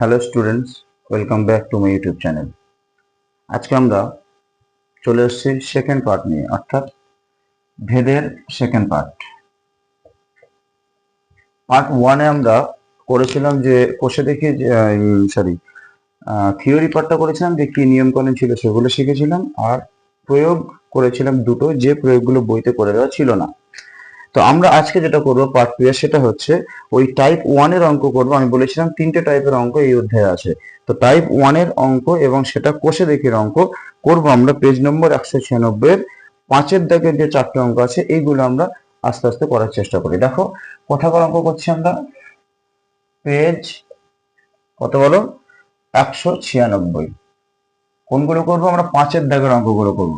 Hello students welcome back to my YouTube channel আজকে আমরা চলে এসেছি সেকেন্ড পার্ট নিয়ে, অর্থাৎ ভেদের সেকেন্ড পার্ট পার্ট ওয়ানে আমরা করেছিলাম যে, কোষে দেখি সরি থিওরি পার্টটা করেছিলাম যে কি নিয়ম কানুন ছিল সেগুলো শিখেছিলাম আর প্রয়োগ করেছিলাম দুটো যে প্রয়োগগুলো বইতে করে দেওয়া ছিল না। তো আমরা আজকে যেটা করব পার্ট টু এর, সেটা হচ্ছে ওই টাইপ ওয়ানের অঙ্ক করব। আমি বলেছিলাম তিনটে টাইপের অঙ্ক এই অধ্যায়ে আছে। তো টাইপ ওয়ানের অঙ্ক এবং সেটা কোষে দেখের অঙ্ক করব আমরা পেজ নম্বর একশো ছিয়ানব্বই পাঁচের দাগের যে চারটে অঙ্ক আছে, এইগুলো আমরা আস্তে আস্তে করার চেষ্টা করি। দেখো কোথাকার অঙ্ক করছি আমরা। পেজ কত বলো? একশো ছিয়ানব্বই। কোনগুলো করব আমরা? পাঁচের দাগের অঙ্কগুলো করব।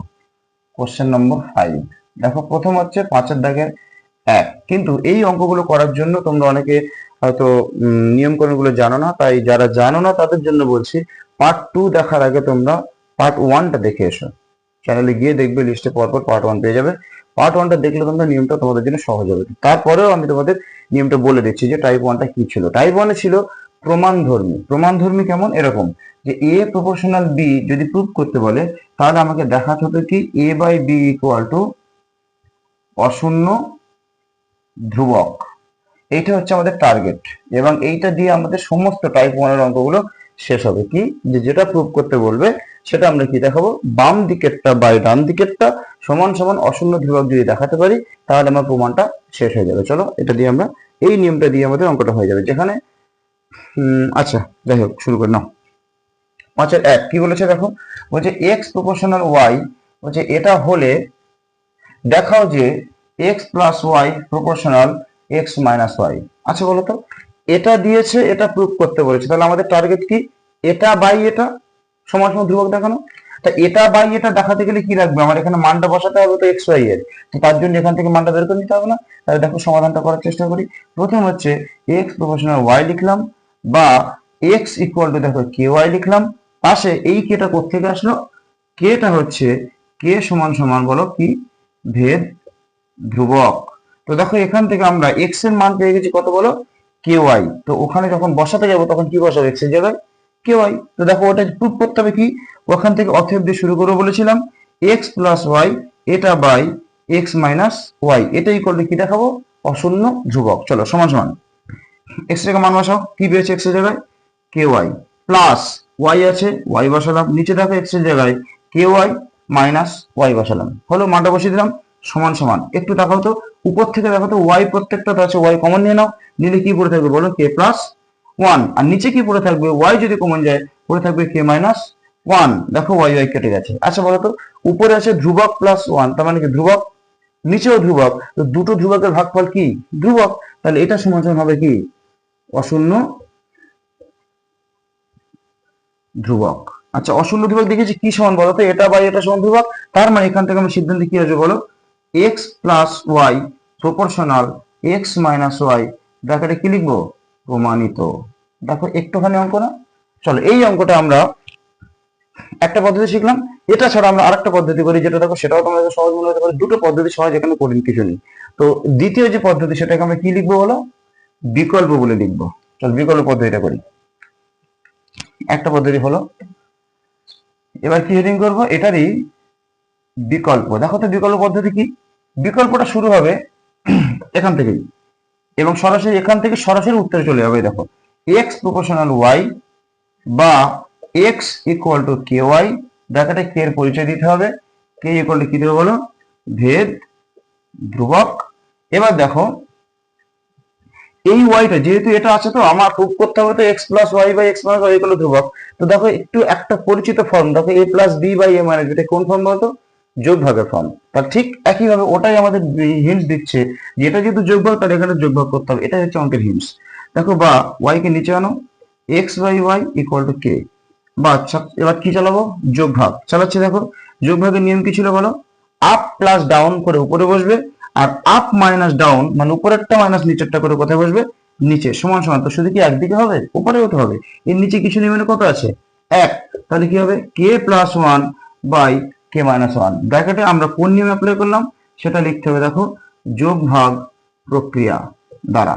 কোশ্চেন নম্বর ফাইভ দেখো, প্রথম হচ্ছে পাঁচের দাগের এক কিন্তু এই অঙ্কগুলো করার জন্য তোমরা অনেকে হয়তো নিয়মগুলো জানো না, তাই যারা জানো না তাদের জন্য বলছি পার্ট টু দেখার আগে তোমরা পার্ট ওয়ানটা দেখে এসো। চ্যানেলে গিয়ে দেখবে লিস্টে পরপর পার্ট ওয়ান পেয়ে যাবে। পার্ট ওয়ানটা দেখলে তোমরা নিয়মটা তোমাদের জন্য সহজ হবে। তারপরেও আমি তোমাদের নিয়মটা বলে দিচ্ছি যে টাইপ ওয়ানটা কি ছিল। টাইপ ওয়ানে ছিল প্রমাণ ধর্মী প্রমাণ ধর্মী কেমন? এরকম যে এ প্রপোর্শনাল বি যদি প্রুভ করতে বলে, তাহলে আমাকে দেখাতে হবে কি A by B equal to অশূন্য ধ্রুবক। এইটা হচ্ছে আমাদের টার্গেট এবং এইটা দিয়ে আমাদের সমস্ত টাইপ ওয়ানের অঙ্কগুলো শেষ হবে। কি? যে যেটা প্রুভ করতে বলবে, সেটা আমরা কি দেখাবো? বাম দিকেরটা বাই ডান দিকেরটা সমান সমান অশূন্য ধ্রুবক যদি দেখাতে পারি, তাহলে আমার প্রমাণটা শেষ হয়ে যাবে। চলো, এটা দিয়ে আমরা এই নিয়মটা দিয়ে আমাদের অঙ্কটা হয়ে যাবে। যেখানে আচ্ছা যাই হোক, শুরু করে নাও। পাঁচের এক, কি বলেছে দেখো? বলছে এক্স প্রপোর্শনাল ওয়াই বলছে, এটা হলে দেখাও যে X plus Y proportional X minus Y আচ্ছা বলো তো, এটা দিয়েছে, এটা প্রুভ করতে বলেছে। তাহলে আমাদের টার্গেট কি? এটা বাই এটা? সমান সমান ধ্রুবক দেখানো? তা এটা বাই এটা দেখাতে গেলে কি রাখবে আমার এখানে মানটা বসাতে হবে তো এক্স ওয়াই এর তো তার জন্য এখান থেকে মানটা বের করে নিতে হবে না। তাহলে দেখো সমাধানটা করার চেষ্টা করি। প্রথম হচ্ছে এক্স প্রপোর্শনাল ওয়াই লিখলাম, বা এক্স ইকুয়াল টু দেখো কে ওয়াই লিখলাম। পাশে এই কেটা কোথেকে আসলো? কেটা হচ্ছে কে সমান সমান বলো কি? ভেদ ধ্রুবক। তো দেখো এখান থেকে আমরা এক্সের মান পেয়ে গেছি কত বলো? কে ওয়াই তো ওখানে যখন বসাতে যাব তখন কি বসাবো? এক্সের জায়গায় কে ওয়াই তো দেখো ওটা প্রুভ করতে হবে কি? ওখান থেকে অথেব দিয়ে শুরু করব বলেছিলাম। এক্স প্লাস ওয়াই এটা বাই এক্স মাইনাস ওয়াই এটাই করলে কি দেখাবো? অশূন্য ধ্রুবক। চলো, সমান সমান। এক্স টাকা মান বসাও। কি পেয়েছে এক্সের জায়গায়? কে ওয়াই প্লাস ওয়াই আছে ওয়াই বসালাম। নিচে দেখো এক্সের জায়গায় কে ওয়াই মাইনাস ওয়াই বসালাম। হলো মানটা বসিয়ে দিলাম। সমান সমান। একটু দেখাও তো, উপর থেকে দেখো তো ওয়াই প্রত্যেকটা আছে ওয়াই কমন নিয়ে নাও, নিলে কি পড়ে থাকবে বলো? কে প্লাস ওয়ান আর নিচে কি পড়ে থাকবে? ওয়াই যদি কমন যায়, পড়ে থাকবে কে মাইনাস ওয়ান দেখো ওয়াই ওয়াই কেটে গেছে। আচ্ছা বলো তো, উপরে আছে ধ্রুবক প্লাস ওয়ান তার মানে কি ধ্রুবক? নিচেও ধ্রুবক। তো দুটো ধ্রুবকের ভাগফল কি? ধ্রুবক। তাহলে এটা সমান হবে কি? অশূন্য ধ্রুবক। আচ্ছা অশূন্য ধ্রুবক দেখেছি কি সমান বলো তো? এটা বাই এটা সমান ধ্রুবক। তার মানে এখান থেকে আমি সিদ্ধান্ত কি আছে বলো? X plus Y proportional X minus Y ব্র্যাকেটে কি লিখব? প্রমাণিত। দেখো একটুখানি অঙ্ক না? চলো, এই অঙ্কটা আমরা একটা পদ্ধতি শিখলাম। এটা ছাড়া আমরা আরেকটা পদ্ধতি করি, যেটা দেখো সেটাও তোমাদের সহজ মনে হতে পারে। দুটো পদ্ধতি সহজ, এখানে কঠিন কিছু নেই। তো দ্বিতীয় যে পদ্ধতি, সেটাকে আমরা কি লিখব বলো? বিকল্প বলে লিখব। চল, বিকল্প পদ্ধতিটা করি। একটা পদ্ধতি হলো, এবার কি হেডিং করব? এটারই বিকল্প। দেখো তো বিকল্প পদ্ধতি কি? বিকল্পটা শুরু হবে এখান থেকেই। এবং সরাসরি এখান থেকে সরাসরি উত্তরে চলে যাবে, দেখো। এক্স প্রপোর্শনাল ওয়াই বা X equal to K Y ব্র্যাকেটে কে এর পরিচয় দিতে হবে। কে ইকুয়াল টু কি দেবে বলো? ভেদ ধ্রুবক। এবার দেখো, এই ওয়াইটা যেহেতু এটা আছে তো, আমার প্রুভ করতে হবে তো X plus Y by X minus Y ধ্রুবক। তো দেখো, একটু একটা পরিচিত ফর্ম দেখো A plus B by A minus এটা কোন ফর্ম বলতো যোগ ভাগের ফর্ম তার ঠিক একইভাবে ওটাই আমাদের হিন্টস দিচ্ছে যে এটা যেহেতু যোগ ভাগ তাহলে এখানে যোগ ভাগ করতে হবে। এটাই হচ্ছে অঙ্কের হিন্টস দেখো বা ওয়াই কে নিচে আনো X by Y equal to K বা এবার কি চালাবো? যোগ ভাগ চালাচ্ছি দেখো যোগ ভাগের নিয়ম কি ছিল বলো? আপ প্লাস ডাউন করে উপরে বসবে আর আপ মাইনাস ডাউন মানে উপরেরটা মাইনাস নিচেরটা করে কোথায় বসবে? নিচে। সমান সমান। তো শুধু কি একদিকে হবে? উপরে হতে হবে। এর নিচে কিছু নেই মানে কত আছে? এক। তাহলে কি হবে? K plus one by K minus one ব্র্যাকেটে আমরা কোন নিয়ম অ্যাপ্লাই করলাম? সেটা লিখতে হবে, দেখো, যোগ ভাগ প্রক্রিয়া দ্বারা।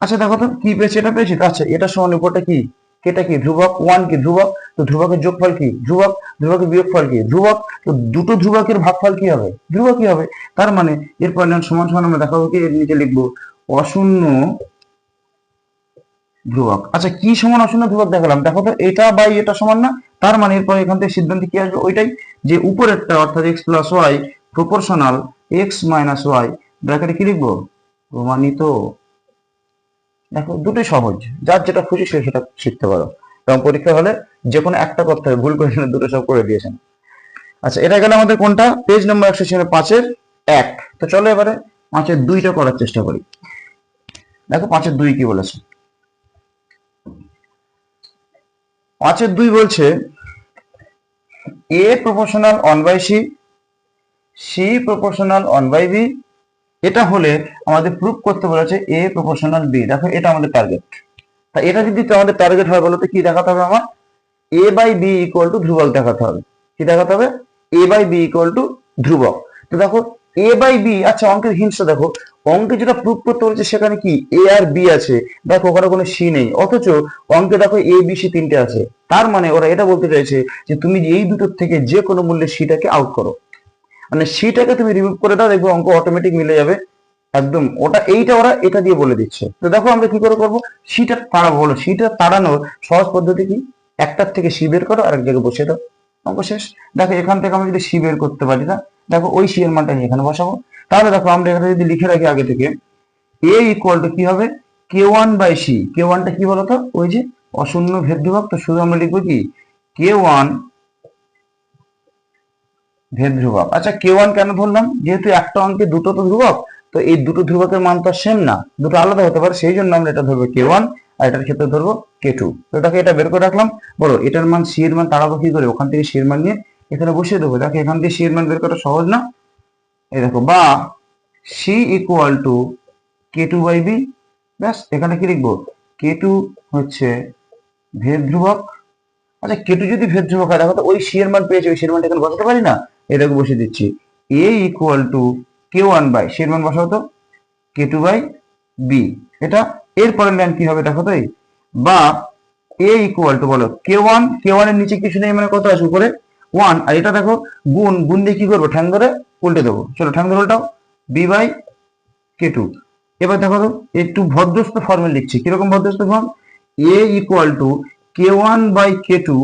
আচ্ছা দেখো তো, কি পেয়েছি, এটা পেয়েছি? আচ্ছা এটা সমান উপরটা কি? এটা কি? ধ্রুবক ওয়ান কি? ধ্রুবক? তো ধ্রুবকের যোগফল কি? ধ্রুবক, ধ্রুবকের বিয়োগফল কি? ধ্রুবক, তো দুটো ধ্রুবকের ভাগফল কি হবে? ধ্রুবকই হবে? তার মানে যখন সমান সমান আমরা দেখাবো কি? এর নিচে লিখব, অশূন্য ধ্রুবক। আচ্ছা কি সমান অশূন্য ধ্রুবক দেখালাম? দেখো তো, এটা বাই এটা সমান না, তার মানে এরপর এখান থেকে সিদ্ধান্ত কি আসবে? ওইটাই যে উপরেরটা, অর্থাৎ X plus Y proportional X minus Y ব্র্যাকেটে কি লিখব? প্রমাণিত। দেখো, দুটোই সহজ। যার যেটা খুশি সে সেটা শিখতে পারো। এবং পরীক্ষা হলে যে কোনো একটা করতে হবে ভুল করে দুটো সব করে দিয়েছেন। আচ্ছা এটা গেলে আমাদের কোনটা? পেজ নম্বর একশো ছিল পাঁচের এক। তো চলো এবারে পাঁচের দুইটা করার চেষ্টা করি। দেখো, পাঁচের দুই কি বলেছে? পাঁচের দুই বলছে A proportional one by C C proportional one by B এটা হলে আমাদের প্রুফ করতে বলেছে এ প্রপোর্শনাল বি দেখো, এটা আমাদের টার্গেট তা এটা যদি আমাদের টার্গেট হয় বলো তো, কি দেখাতে হবে আমার? A by B equal to ধ্রুবক দেখাতে হবে। কি দেখাতে হবে? A by B equal to ধ্রুবক। তো দেখো এ বাই বি আচ্ছা অঙ্কের হিংসা দেখো। অঙ্কে যেটা প্রুফ করতে বলেছে সেখানে কি? এ আর বি আছে। দেখো, ওখানে কোনো সি নেই। অথচ অঙ্কে দেখো এ বি সি তিনটে আছে। তার মানে ওরা এটা বলতে চাইছে যে তুমি এই দুটোর থেকে যে কোনো মূল্যে সিটাকে আউট করো। মানে সিটাকে তুমি রিমুভ করে দাও, দেখবে অঙ্ক অটোমেটিক মিলে যাবে। একদম। ওটা এইটা ওরা এটা দিয়ে বলে দিচ্ছে। তো দেখো আমরা কি করে করব? সিটা তাড়াবো। বলো সিটা তাড়ানোর সহজ পদ্ধতি কি? একটার থেকে সি বের করো আরেক জায়গায় বসে দাও। অঙ্ক শেষ। দেখো, এখান থেকে আমরা যদি সি বের করতে পারি না দেখো ওই সি এর মানটা আমি এখানে বসাবো। তাহলে দেখো আমরা এখানে যদি লিখে রাখি আগে থেকে এ ইকুয়াল টু কি হবে? K one by C K ওয়ানটা কি বলতো? ওই যে অশূন্য ভেদ ধ্রুবক তো শুধু আমরা লিখব কি? কে ওয়ান ভেদ ধ্রুবক আচ্ছা কে ওয়ান কেন ধরলাম? যেহেতু একটা অঙ্কে দুটো তো ধ্রুবক, তো এই দুটো ধ্রুবকের মান তো সেম না। দুটো আলাদা হতে পারে, সেই জন্য আমরা এটা ধরবো কে ওয়ান আর এটার ক্ষেত্রে ধরবো কে টু তো এটাকে এটা বের করে রাখলাম। বলো, এটার মান সি এর মান তাড়াবো কি করে? ওখান থেকে সি এর মান নিয়ে এখানে বসিয়ে দেবো। দেখো, এখান থেকে সি এর মান বের করা সহজ না। এই দেখো, বা C equal to K two by B ব্যাস, এখানে কি লিখব? কে টু হচ্ছে ভেদ ধ্রুবক আচ্ছা কে টু যদি ভেদ ধ্রুবক হয়, দেখো তো, ওই সি এর মান পেয়েছে, ওই সি এর মানটা এখানে বসাতে পারি না? এটাকে বসিয়ে দিচ্ছি। A equal to K one by C এর মান বসাও তো কে টু বাই বি এটা এর পরের লাইন কি হবে, দেখো তো এই? বা এ ইকুয়াল টু বলো কে ওয়ান কে ওয়ানের নিচে কিছু নেই মানে কত আছে উপরে? ওয়ান আর এটা দেখো, গুণ গুণ দিয়ে কি করব? ঠ্যাং ধরে উল্টে দেবো। চলো ঠ্যাং ধরে উল্টাও। বি বাই কে টু এবার দেখো তো একটু ভদ্রস্থ ফর্মে লিখছি। কীরকম ভদ্রস্থ form A equal to K one by K two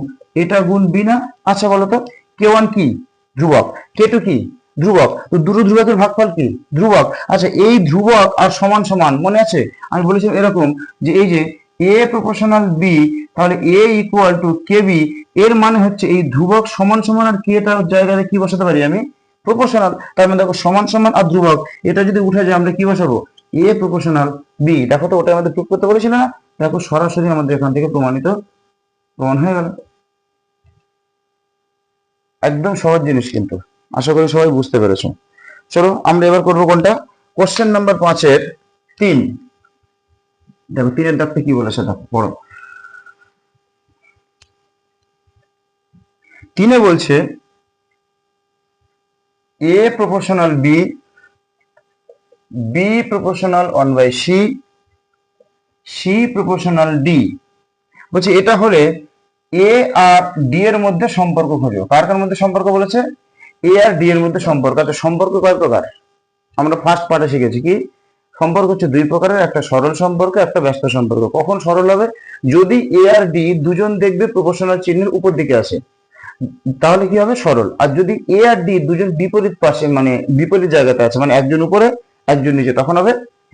এটা গুণ বি না? আচ্ছা বলো তো কে ওয়ান কি? ধ্রুবক। কে টু কি? ধ্রুবক। তো দুটো ধ্রুবকের ভাগফল কি? ধ্রুবক। আচ্ছা এই ধ্রুবক আর সমান সমান, মনে আছে? আমি বলেছিলাম এরকম যে এই যে এ প্রপোর্শনাল বি তাহলে A equal to K B এর মানে হচ্ছে এই ধ্রুবক সমান সমান আর কেটার জায়গায় কি বসাতে পারি আমি? প্রপোর্শনাল তার মানে দেখো সমান সমান আর ধ্রুবক, এটা যদি উঠে যায় আমরা কি বসাবো? এ প্রপোর্শনাল বি দেখো তো ওটা আমাদের প্রুভ করতে বলেছিল না? দেখো সরাসরি আমাদের এখান থেকে প্রমাণিত, প্রমাণ হয়ে গেল। একদম সহজ জিনিস কিন্তু, আশা করি সবাই বুঝতে পেরেছ। চলো আমরা এবার করব কোনটা? কোশ্চেন নাম্বার পাঁচের তিন। দেখো, তিনের ডাকতে কি বলেছে দেখো, পড়ো। তিনে বলছে A proportional B B proportional one by C C proportional D বলছে, এটা হলে এ আর ডি এর মধ্যে সম্পর্ক খোঁজো। কার কার মধ্যে সম্পর্ক বলেছে? এ আর ডি এর মধ্যে সম্পর্ক। আচ্ছা সম্পর্ক কয় প্রকার? আমরা ফার্স্ট পার্টে শিখেছি কি? সম্পর্ক হচ্ছে দুই প্রকারের, একটা সরল সম্পর্ক, একটা ব্যস্ত সম্পর্ক। কখন সরল হবে? যদি এ আর ডি দুজন দেখবে প্রপোর্শনাল চিহ্নের উপর দিকে আসে, তাহলে কি হবে? সরল। আর যদি এ আর ডি দুজন বিপরীত পাশে মানে বিপরীত জায়গাতে আছে মানে একজন উপরে, একজন নিচে, তখন হবে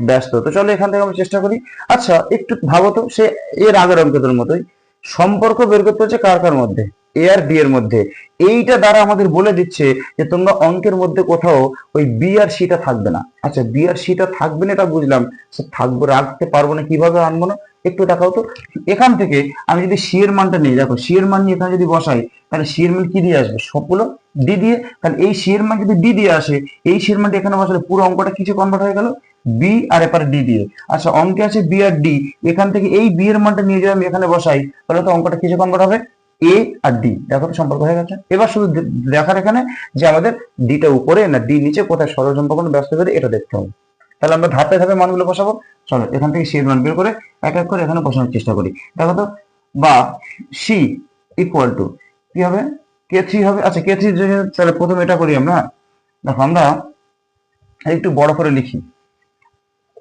ব্যস্ত। তো চলো এখান থেকে আমরা চেষ্টা করি। আচ্ছা একটু ভাবো তো, সে এর আগের অঙ্কদের মতোই। সম্পর্ক বের করতে হচ্ছে কার কার মধ্যে? এ আর বি এর মধ্যে। এইটা দ্বারা আমাদের বলে দিচ্ছে যে তোমরা অঙ্কের মধ্যে কোথাও ওই বি আর সিটা থাকবে না। আচ্ছা বি আর সিটা থাকবে না এটা বুঝলাম। থাকব, রাখতে পারব না, কীভাবে আনব না? একটু দেখাও তো। এখান থেকে আমি যদি সি এর মানটা নিই, দেখো সি এর মান নিয়ে এখানে যদি বসাই, তাহলে সি এর মান কি দিয়ে আসবে? সবগুলো ডি দিয়ে। তাহলে এই সি এর মান যদি ডি দিয়ে আসে, এই সি এর মানটা এখানে বসালে পুরো অঙ্কটা কিছু কনভার্ট হয়ে গেল? বি আর এপারে ডি দিয়ে। আচ্ছা অঙ্কে আছে বি আর ডি এখান থেকে এই বি এর মানটা নিয়ে যদি আমি এখানে বসাই, তাহলে তো অঙ্কটা কিছু কনভার্ট হবে? এ আর ডি দেখো সম্পর্ক হয়ে গেছে। এবার শুধু দেখার এখানে যে আমাদের ডিটা উপরে না ডি নিচে কোথায় সরল সম্পর্ক ব্যস্ত করে এটা দেখতে হবে। তাহলে আমরা ধাপে ধাপে মানগুলো বসাবো। চলো, এখান থেকে সি এর মান বের করে এক এক করে এখানে বসানোর চেষ্টা করি। দেখো তো, বা সি ইকুয়াল টু কি হবে? কে থ্রি হবে? আচ্ছা কে থ্রি তাহলে প্রথমে এটা করি আমরা। দেখো, আমরা একটু বড় করে লিখি।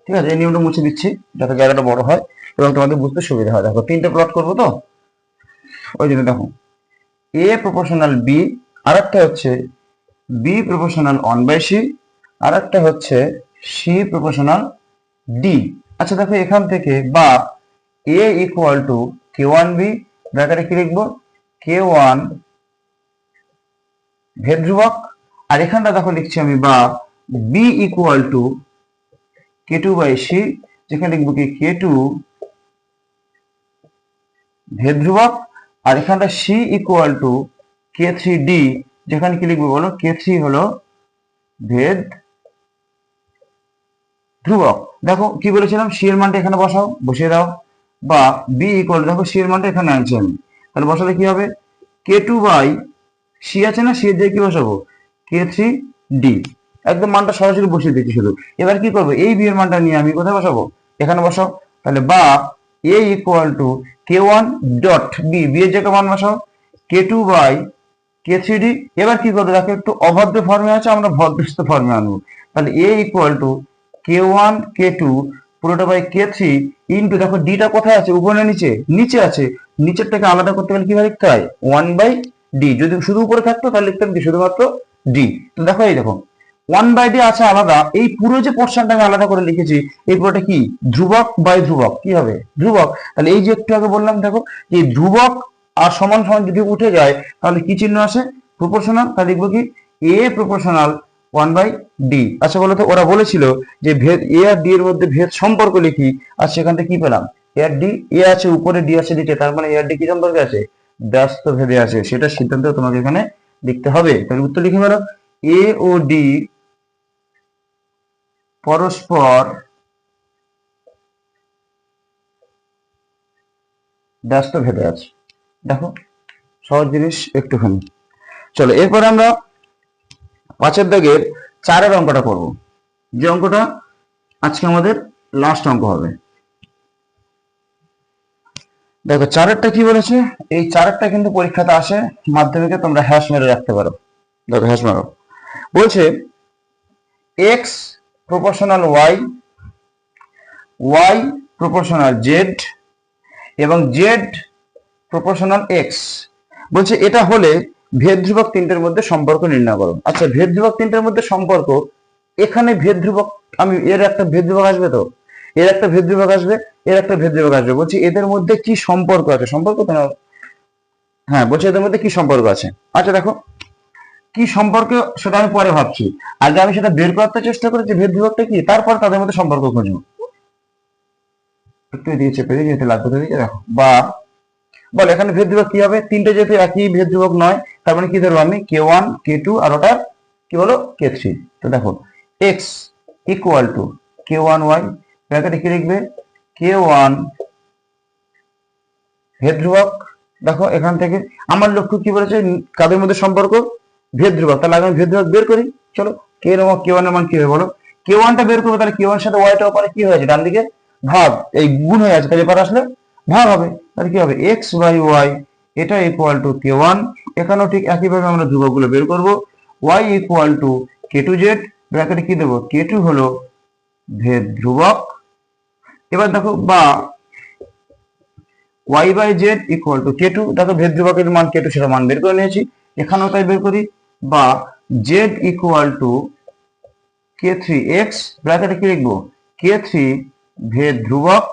ঠিক আছে? এই নিয়মটা মুছে দিচ্ছি, যাতে জায়গাটা বড় হয় এবং তোমাদের বুঝতে সুবিধা হয়। দেখো, তিনটে প্লট করব তো? ওই জন্য দেখো এ প্রপোর্শনাল বি আর একটা হচ্ছে B proportional one by C আর একটা হচ্ছে সি প্রপোর্শনাল ডি আচ্ছা দেখো, এখান থেকে বা A equal to K one B ব্র্যাকেটে কি লিখব? কে ওয়ান ভেদ ধ্রুবক আর এখানটা দেখো লিখছি আমি বা B equal to K two by C যেখানে লিখব কি কে টু ভেদ ধ্রুবক আর এখানটা C equal to K three D যেখানে কি লিখব বলো? কে থ্রি হলো ভেদ ধ্রুবক। দেখো কি বলেছিলাম? সি এর মানটা এখানে বসাও, বসিয়ে দাও। বা বি ইকুয়াল দেখো সি এর মানটা এখানে আনছি আমি। তাহলে বসালে কি হবে? কে টু বাই সি আছে না? সি এর দিয়ে কি বসাবো? কে থ্রি ডি একদম মানটা সরাসরি বসিয়ে দিচ্ছি শুধু। এবার কি করব? এই বি এর মানটা নিয়ে আমি কোথায় বসাবো? এখানে বসাও। তাহলে বা equal to K one dot B B এর জায়গায় মান বসাও। K two by K three D এবার কি করব দেখো, একটু অভদ্র ফর্মে আছে, আমরা ভদ্রস্থ ফর্মে আনব। তাহলে A equal to K one K two পুরোটা বাই কে থ্রি ইন্টু দেখো ডিটা কোথায় আছে? উপরে নিচে? নিচে আছে। নিচেরটাকে আলাদা করতে গেলে কীভাবে লিখতে হয়? ওয়ান বাই ডি যদি শুধু উপরে থাকতো, তাহলে লিখতাম কি? শুধুমাত্র ডি তো দেখো এই দেখো ওয়ান বাই ডি আছে আলাদা। এই পুরো যে পোর্শনটা আমি আলাদা করে লিখেছি, এই পুরোটা কি? ধ্রুবক বাই ধ্রুবক। কি হবে? ধ্রুবক। তাহলে এই যে একটু আগে বললাম, দেখো, যে ধ্রুবক আর সমান সমান যদি উঠে যায়, তাহলে কি চিহ্ন আসে? প্রপোর্শনাল তাহলে লিখব কি? A proportional one by D আচ্ছা বলতো ওরা বলেছিল যে ভেদ এ আর ডি এর মধ্যে ভেদ সম্পর্ক লিখি, আর সেখান থেকে কি পেলাম? এ আর ডি এ আছে, উপরে ডি আছে, নিচে। তার মানে এ আর ডি কি সম্পর্কে আছে? ব্যস্ত ভেদে আছে। সেটা সিদ্ধান্ত তোমাকে এখানে লিখতে হবে। তাহলে উত্তর লিখে বেরো এ ও ডি পরস্পর ব্যস্ত ভেদে আছে। দেখো, সহজ জিনিস একটুখানি। চলো, এরপরে আমরা পাঁচের দাগের চারের অঙ্কটা করব। যে অঙ্কটা আজকে আমাদের লাস্ট অঙ্ক হবে। দেখো, চারেরটা কি বলেছে? এই চারেরটা কিন্তু পরীক্ষাতে আসে, মাধ্যমিকে তোমরা হ্যাশ মেরে রাখতে পারো। দেখো হ্যাশ মারো। বলছে X proportional Y Y proportional Z এবং জেড প্রপোর্শনাল এক্স বলছে, এটা হলে ভেদ ধ্রুবক তিনটের মধ্যে সম্পর্ক নির্ণয় করো। আচ্ছা ভেদ ধ্রুবক তিনটের মধ্যে সম্পর্ক, এখানে ভেদ ধ্রুবক, আমি, এর একটা ভেদ ধ্রুবক আসবে তো? এর একটা ভেদ ধ্রুবক আসবে, এর একটা ভেদ ধ্রুবক আসবে। বলছি, এদের মধ্যে কি সম্পর্ক আছে? সম্পর্ক তো হ্যাঁ বলছি, এদের মধ্যে কি সম্পর্ক আছে? আচ্ছা দেখো কি সম্পর্ক সেটা আমি পরে ভাবছি। আগে আমি সেটা বের করতে চেষ্টা করি যে ভেদ ধ্রুবকটা কি? তারপর তাদের মধ্যে সম্পর্ক খুঁজবো। একটু দিয়ে চেপে দিয়ে যেতে লাগবে দিকে দেখো। বা, বল, এখানে ভেদ ধ্রুবক কি হবে? তিনটে যেহেতু একই ভেদ ধ্রুবক নয়, তার মানে কি ধরবো আমি? কে ওয়ান কে টু আর ওটা কি বলো কে থ্রি তো দেখো X equal to K one Y ব্র্যাকেটে কি লিখবে? কে ওয়ান ভেদ ধ্রুবক দেখো এখান থেকে। আমার লক্ষ্য কি বলেছে? কাদের মধ্যে সম্পর্ক? ভেদ ধ্রুবক তাহলে আগে আমি ভেদ ধ্রুবক বের করি। চলো, কে এর কে ওয়ানের মান কি হবে বলো? কে ওয়ানটা বের করব, তাহলে কে ওয়ান সাথে ওয়াইটা ওপারে কি হয়েছে? ডান দিকে? ভাগ এই গুণ হয়ে আছে তাহলে এবার আসলে ভাগ হবে। তাহলে কি হবে? এক্স বাই ওয়াই এটা ইকুয়াল টু কে ওয়ান। এখানেও ঠিক একইভাবে আমরা ধ্রুবকগুলো বের করব। Y equal to K two Z ব্র্যাকেটে কি দেবো? কে টু হলো ভেদ ধ্রুবক এবার দেখো, বা Y by Z equal to K two, দেখো ভেদ ধ্রুবকের মান কে টু সেটা মান বের করে নিয়েছি। এখানেও তাই বের করি। বা Z equal to K three X ব্র্যাকেটে কি লিখব? কে থ্রি ভেদ ধ্রুবক।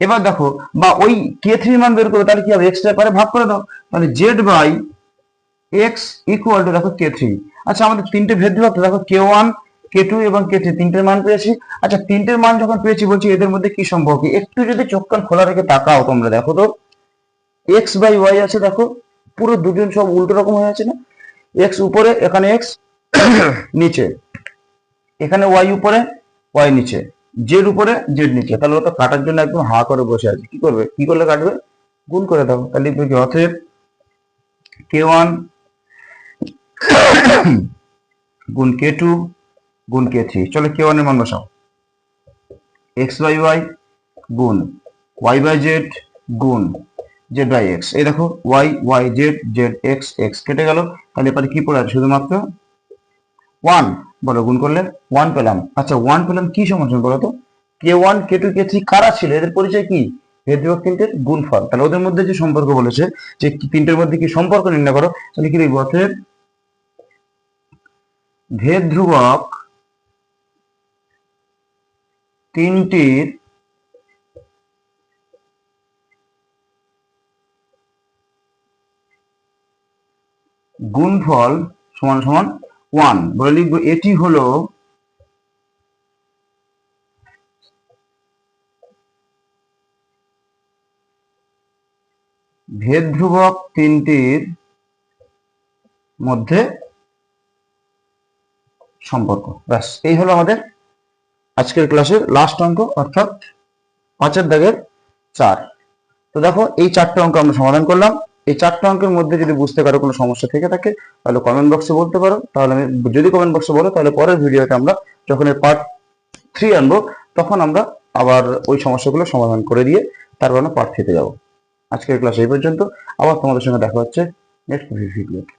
এবার দেখো, বা ওই কে থ্রি মান বের করো তাহলে কি হবে? এক্স পারে ভাগ করে দাও। তাহলে Z by X equal to দেখো কে থ্রি আচ্ছা আমাদের তিনটে ভেদ ধ্রুবক, দেখো কে ওয়ান কে টু এবং কে থ্রি তিনটের মান পেয়েছি। আচ্ছা তিনটের মান যখন পেয়েছি, বলছি এদের মধ্যে কি সম্পর্ক? একটু যদি চোখ কান খোলা রেখে তাকাও তোমরা, দেখো তো। এক্স বাই ওয়াই আছে, দেখো। পুরো দুজন সব উল্টো রকম হয়ে আছে না? এক্স উপরে, এখানে এক্স নিচে। এখানে ওয়াই উপরে ওয়াই নিচে। জেড উপরে জেড নিচে। তাহলে ও তো কাটার জন্য একদম হা করে বসে আছে। কি করবে? কি করলে কাটবে? গুণ করে দাও। তাহলে লিখবে কি? অতএব কে ওয়ান গুণ কে টু গুণ কে থ্রি চলো কে ওয়ানের মান বসাও। এক্স বাই ওয়াই গুণ। ওয়াই বাই জেড গুণ। জেড বাই এক্স এই দেখো Y Y Z Z X X কেটে গেল। তাহলে এবারে কি পড়ে আছে? শুধুমাত্র ওয়ান বলো, গুণ করলে ওয়ান পেলাম। আচ্ছা ওয়ান পেলাম কি সমাধান বলো তো? K one K two K three কারা ছিল? এদের পরিচয় কি? ভেদ বিভক্ত তিনটের গুণফল। তাহলে ওদের মধ্যে যে সম্পর্ক বলেছে, যে তিনটের মধ্যে কি সম্পর্ক নির্ণয় করো, তাহলে কি লিখব অতএব? ভেদ ধ্রুবক তিনটির গুণফল সমান সমান ওয়ান বলে লিখব, এটি হলো ভেদ ধ্রুবক তিনটির মধ্যে সম্পর্ক। ব্যাস, এই হলো আমাদের আজকের ক্লাসের লাস্ট অঙ্ক, অর্থাৎ পাঁচের দাগের চার। তো দেখো, এই চারটে অঙ্ক আমরা সমাধান করলাম। এই চারটা অঙ্কের মধ্যে যদি বুঝতে পারো কোনো সমস্যা থেকে থাকে, তাহলে কমেন্ট বক্সে বলতে পারো। তাহলে আমি যদি কমেন্ট বক্সে বলো, তাহলে পরের ভিডিওতে আমরা যখন এই পার্ট থ্রি আনব, তখন আমরা আবার ওই সমস্যাগুলো সমাধান করে দিয়ে তারপর আমরা পার্ট থ্রিতে যাব। আজকের ক্লাস এই পর্যন্ত। আবার তোমাদের সঙ্গে দেখা হচ্ছে নেক্সট ভিডিওতে